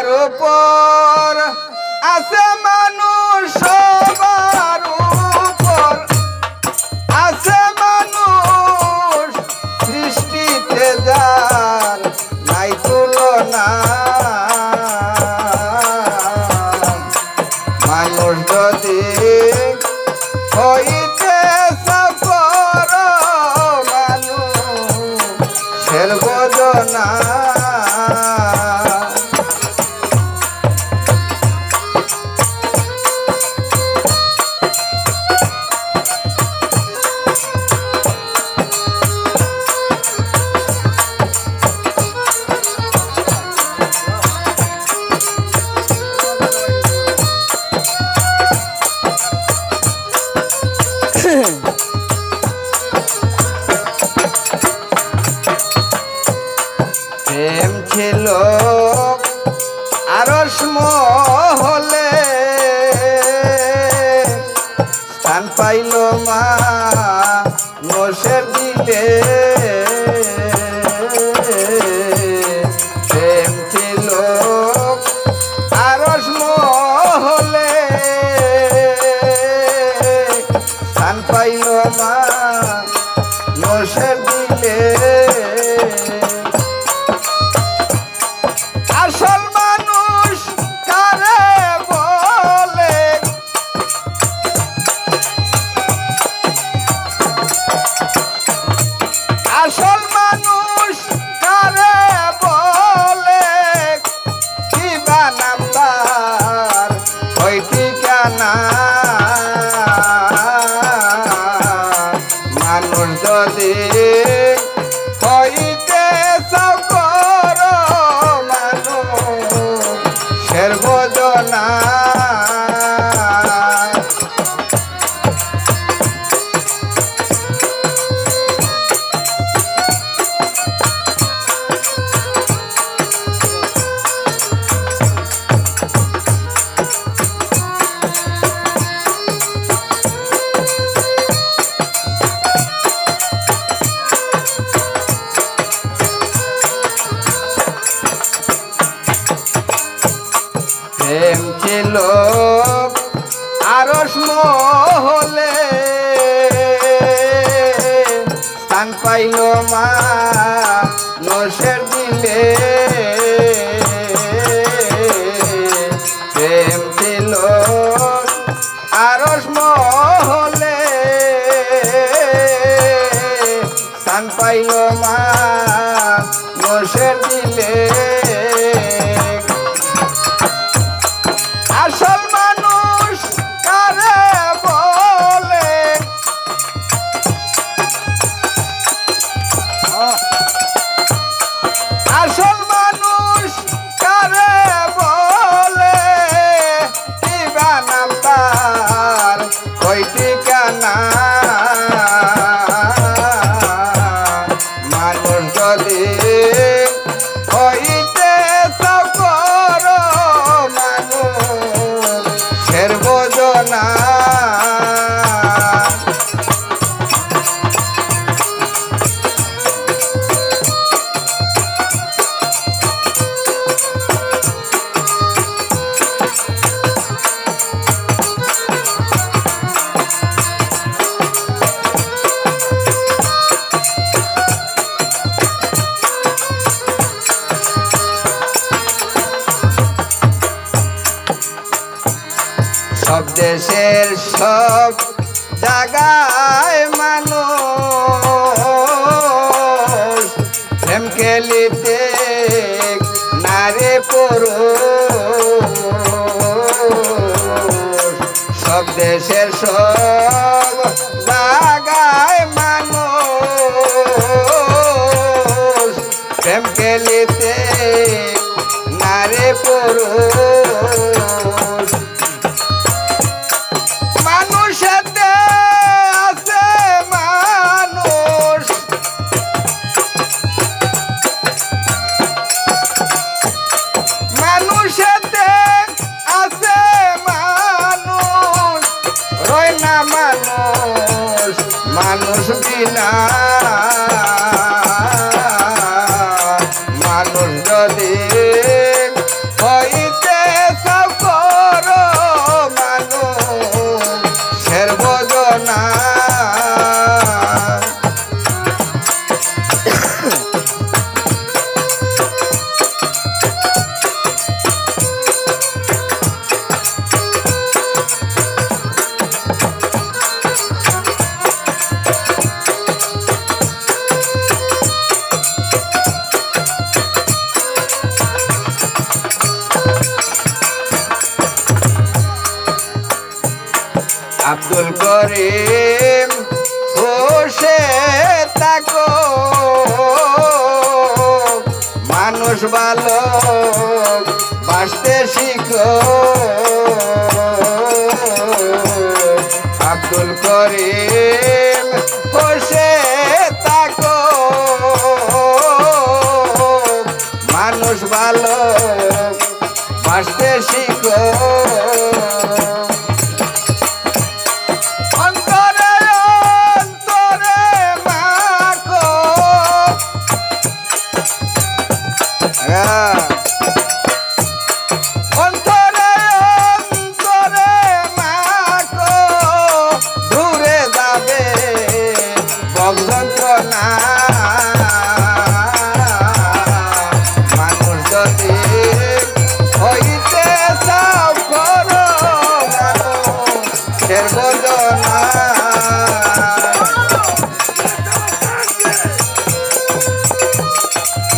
সবার উপর আছে মানুষ সবার উপর। আছে মানুষ সৃষ্টিতে যার নাই তুলনা। মানুষ যদি মা মোষের দিলে প্রেম ছিল আরস মহলে। স্থান পাইল মা দেশের সব জায়গায় মানুষ প্রেম খেলিতে নারে পুরুষ। সব দেশের সব জায়গায় মানুষ প্রেম খেলিতে নারে পুরুষ। করিম বসে থাকো মানুষ ভালো বাঁচতে শিখো। আব্দুল করিম বসে থাকো মানুষ ভালো বাঁচতে শিখো।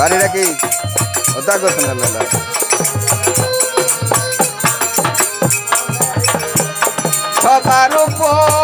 বাড়িটা রাখি। ওটা করছেন আল্লাহ সবার উপর